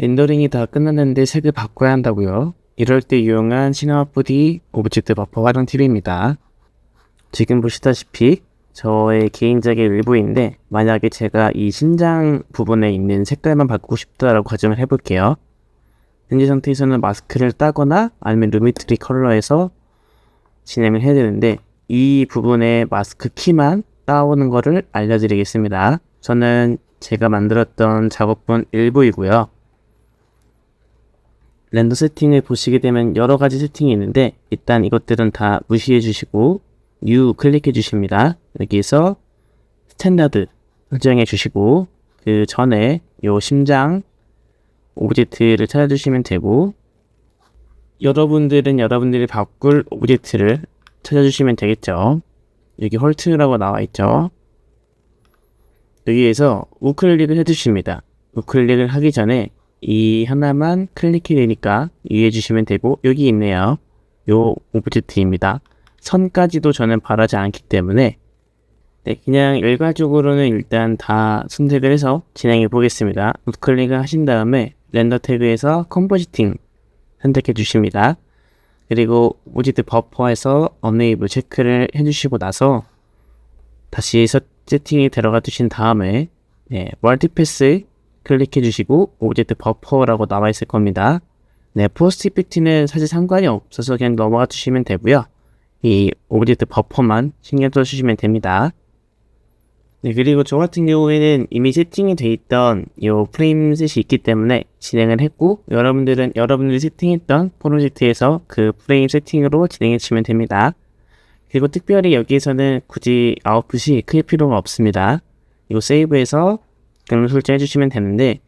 렌더링이 다 끝났는데 색을 바꿔야 한다고요? 이럴 때 유용한 시나마4D 오브젝트 버퍼 활용 팁입니다. 지금 보시다시피 저의 개인적인 일부인데 만약에 제가 이 신장 부분에 있는 색깔만 바꾸고 싶다라고 가정을 해볼게요. 현재 상태에서는 마스크를 따거나 아니면 루미트리 컬러에서 진행을 해야 되는데 이 부분에 마스크 키만 따오는 거를 알려드리겠습니다. 저는 제가 만들었던 작업본 일부이고요. 렌더 세팅을 보시게 되면 여러 가지 세팅이 있는데 일단 이것들은 다 무시해 주시고 New 클릭해 주십니다. 여기서 스탠다드 설정해 주시고 그 전에 요 심장 오브젝트를 찾아주시면 되고 여러분들은 여러분들이 바꿀 오브젝트를 찾아주시면 되겠죠. 여기 헐트라고 나와 있죠. 여기에서 우클릭을 해주십니다. 우클릭을 하기 전에 이 하나만 클릭이 되니까 이해해 주시면 되고 여기 있네요. 요 오브젝트입니다. 선까지도 저는 바라지 않기 때문에 네, 그냥 일괄적으로는 일단 다 선택을 해서 진행해 보겠습니다. 우클릭을 하신 다음에 렌더 태그에서 컴포지팅 선택해 주십니다. 그리고 오브젝트 버퍼에서 언네이블 체크를 해주시고 나서 다시 세팅에 들어가 두신 다음에 네, 멀티패스 클릭해 주시고 오브젝트 버퍼라고 나와 있을 겁니다. 네, 포스트 이펙트는 사실 상관이 없어서 그냥 넘어가 주시면 되고요. 이 오브젝트 버퍼만 신경 써 주시면 됩니다. 네, 그리고 저 같은 경우에는 이미 세팅이 돼 있던 이 프레임셋이 있기 때문에 진행을 했고 여러분들은 여러분들이 세팅했던 프로젝트에서 그 프레임 세팅으로 진행해 주시면 됩니다. 그리고 특별히 여기에서는 굳이 아웃풋이 크게 필요가 없습니다. 이거 세이브해서 등록 설정해 주시면 되는데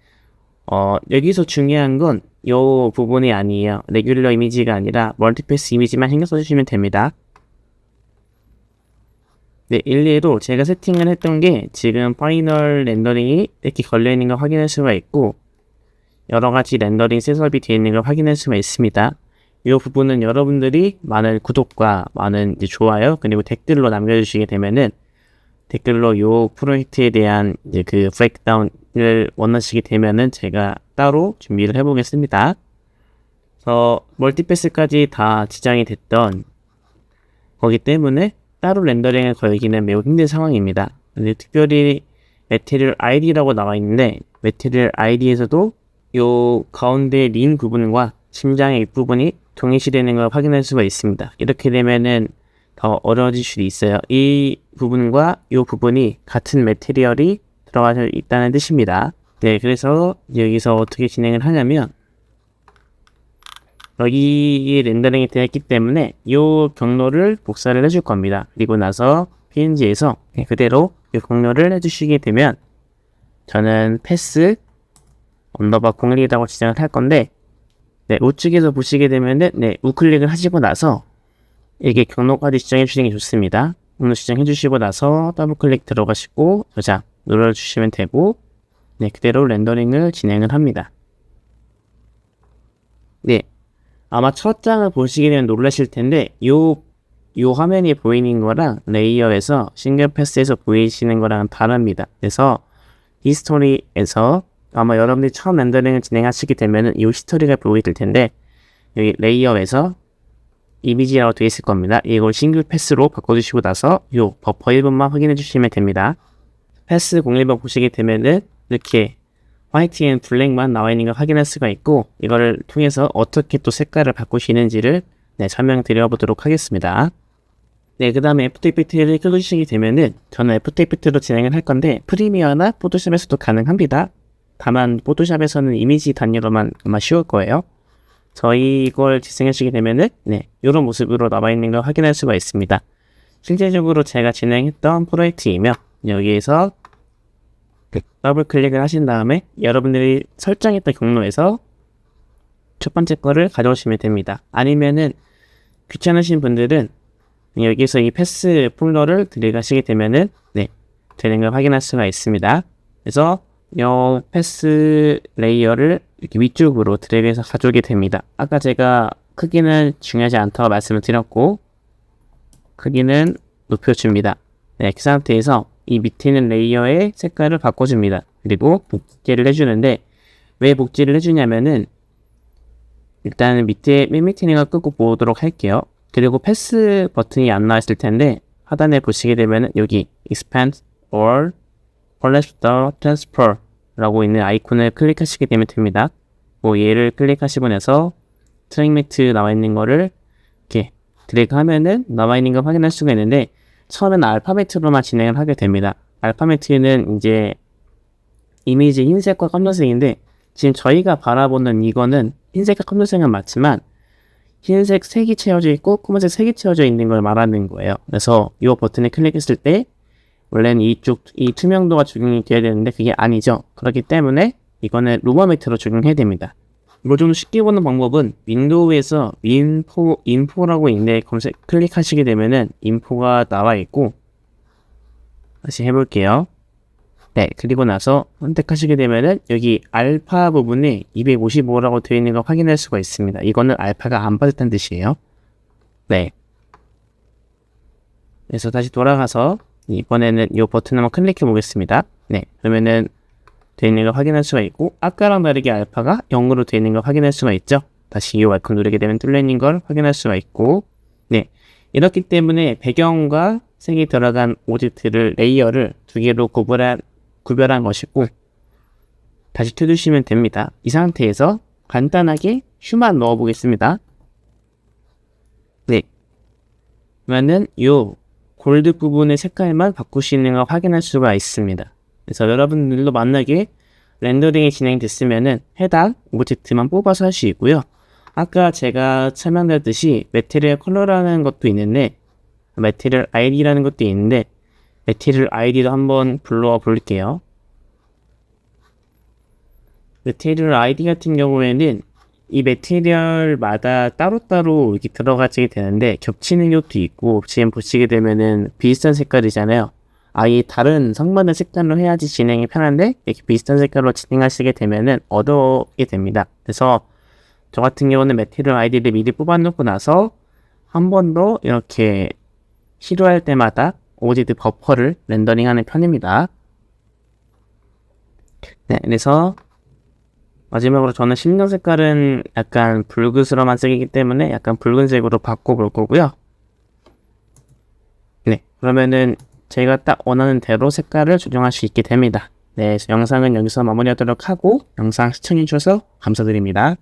어, 여기서 중요한 건 이 부분이 아니에요. 레귤러 이미지가 아니라 멀티패스 이미지만 신경 써주시면 됩니다. 네, 일례로 제가 세팅을 했던 게 지금 파이널 렌더링이 이렇게 걸려있는 걸 확인할 수가 있고 여러 가지 렌더링 셋업이 되어 있는 걸 확인할 수가 있습니다. 이 부분은 여러분들이 많은 구독과 많은 좋아요 그리고 댓글로 남겨주시게 되면은 댓글로 이 프로젝트에 대한 이제 그 브레이크다운을 원하시게 되면은 제가 따로 준비를 해보겠습니다. 그래서 멀티패스까지 다 지정이 됐던 거기 때문에 따로 렌더링을 걸기는 매우 힘든 상황입니다. 근데 특별히 메테리얼 ID라고 나와 있는데 메테리얼 ID에서도 요 가운데 린 부분과 심장의 윗부분이 동일시되는 걸 확인할 수가 있습니다. 이렇게 되면은 더 어려워질 수도 있어요. 이 부분과 이 부분이 같은 메테리얼이 들어가 있다는 뜻입니다. 네, 그래서 여기서 어떻게 진행을 하냐면 여기에 렌더링이 되어 있기 때문에 이 경로를 복사를 해줄 겁니다. 그리고 나서 PNG에서 그대로 이 경로를 해주시게 되면 저는 패스 언더바 01이라고 지정을 할 건데 네, 우측에서 보시게 되면은 네, 우클릭을 하시고 나서 이게 경로까지 지정해 주시는 게 좋습니다. 경로 지정해 주시고 나서 더블 클릭 들어가시고 저장 눌러 주시면 되고 네, 그대로 렌더링을 진행을 합니다. 네. 아마 첫 장을 보시게 되면 놀라실 텐데 요, 요 화면이 보이는 거랑 레이어에서 싱글 패스에서 보이시는 거랑 다릅니다. 그래서 히스토리에서 아마 여러분들이 처음 렌더링을 진행하시게 되면 이 히스토리가 보이게 될 텐데 여기 레이어에서 이미지라고 되어 있을 겁니다. 이걸 싱글 패스로 바꿔주시고 나서 요 버퍼 1번만 확인해 주시면 됩니다. 패스 01번 보시게 되면은 이렇게 화이트 앤 블랙만 나와 있는 걸 확인할 수가 있고 이거를 통해서 어떻게 또 색깔을 바꾸시는지를 네, 설명드려 보도록 하겠습니다. 네, 그 다음에 애프터 이펙트를 켜주시게 되면은 저는 애프터 이펙트로 진행을 할 건데 프리미어나 포토샵에서도 가능합니다. 다만 포토샵에서는 이미지 단위로만 아마 쉬울 거예요. 저희 이걸 재생하시게 되면은 네, 이런 모습으로 나와 있는 걸 확인할 수가 있습니다. 실제적으로 제가 진행했던 프로젝트이며 여기에서 더블 클릭을 하신 다음에 여러분들이 설정했던 경로에서 첫 번째 거를 가져오시면 됩니다. 아니면은 귀찮으신 분들은 여기서 이 패스 폴더를 들어가시게 되면은 네 되는 걸 확인할 수가 있습니다. 그래서 이 패스 레이어를 이렇게 위쪽으로 드래그해서 가져오게 됩니다. 아까 제가 크기는 중요하지 않다고 말씀을 드렸고 크기는 높여줍니다. 네, 그 상태에서 이 밑에 있는 레이어의 색깔을 바꿔줍니다. 그리고 복제를 해주는데 왜 복제를 해주냐면은 일단 밑에 맨 밑에 있는 거 끄고 보도록 할게요. 그리고 패스 버튼이 안 나왔을 텐데 하단에 보시게 되면 여기 expand or collapse the transfer 라고 있는 아이콘을 클릭하시게 되면 됩니다. 뭐 얘를 클릭하시고 나서 트랙 매트 나와 있는 거를 이렇게 드래그 하면은 나와 있는 걸 확인할 수가 있는데 처음에는 알파벳으로만 진행을 하게 됩니다. 알파벳은 이제 이미지 흰색과 검정색인데 지금 저희가 바라보는 이거는 흰색과 검정색은 맞지만 흰색 색이 채워져 있고 검은색 색이 채워져 있는 걸 말하는 거예요. 그래서 이 버튼을 클릭했을 때 원래는 이쪽 이 투명도가 적용이 돼야 되는데 그게 아니죠. 그렇기 때문에 이거는 루머 매트로 적용해야 됩니다. 이거 좀 쉽게 보는 방법은 윈도우에서 인포 인포라고 있는데 검색 클릭하시게 되면은 인포가 나와 있고 다시 해볼게요. 네, 그리고 나서 선택하시게 되면은 여기 알파 부분에 255라고 되어 있는 거 확인할 수가 있습니다. 이거는 알파가 안 빠졌다는 뜻이에요. 네. 그래서 다시 돌아가서 이번에는 이 버튼 한번 클릭해 보겠습니다. 네, 그러면은 되어 있는 걸 확인할 수가 있고 아까랑 다르게 알파가 0으로 되어 있는 걸 확인할 수가 있죠. 다시 이 아이콘 누르게 되면 뚫려 있는 걸 확인할 수가 있고 네, 이렇기 때문에 배경과 색이 들어간 오젝트를 레이어를 두 개로 구별한 구별한 것이고 다시 켜두시면 됩니다. 이 상태에서 간단하게 슈만 넣어 보겠습니다. 네. 그러면은 요 골드 부분의 색깔만 바꾸시는 걸 확인할 수가 있습니다. 그래서 여러분들도 만약에 렌더링이 진행됐으면은 해당 오브젝트만 뽑아서 할 수 있고요. 아까 제가 설명드렸듯이 매트리얼 컬러라는 것도 있는데 매트리얼 아이디라는 것도 있는데 매트리얼 아이디도 한번 불러와 볼게요. 매트리얼 아이디 같은 경우에는 이 매트리얼마다 따로따로 이렇게 들어가게 되는데 겹치는 것도 있고 지금 보시게 되면은 비슷한 색깔이잖아요. 아예 다른 성분의 색깔로 해야지 진행이 편한데 이렇게 비슷한 색깔로 진행하시게 되면은 어두게 됩니다. 그래서 저 같은 경우는 매트리얼 아이디를 미리 뽑아놓고 나서 한 번 더 이렇게 필요할 때마다 오브젝트 버퍼를 렌더링하는 편입니다. 네, 그래서 마지막으로 저는 심령 색깔은 약간 붉은스러운 색이기 때문에 약간 붉은색으로 바꿔볼 거고요. 네, 그러면은 제가 딱 원하는 대로 색깔을 조정할 수 있게 됩니다. 네, 영상은 여기서 마무리하도록 하고 영상 시청해주셔서 감사드립니다.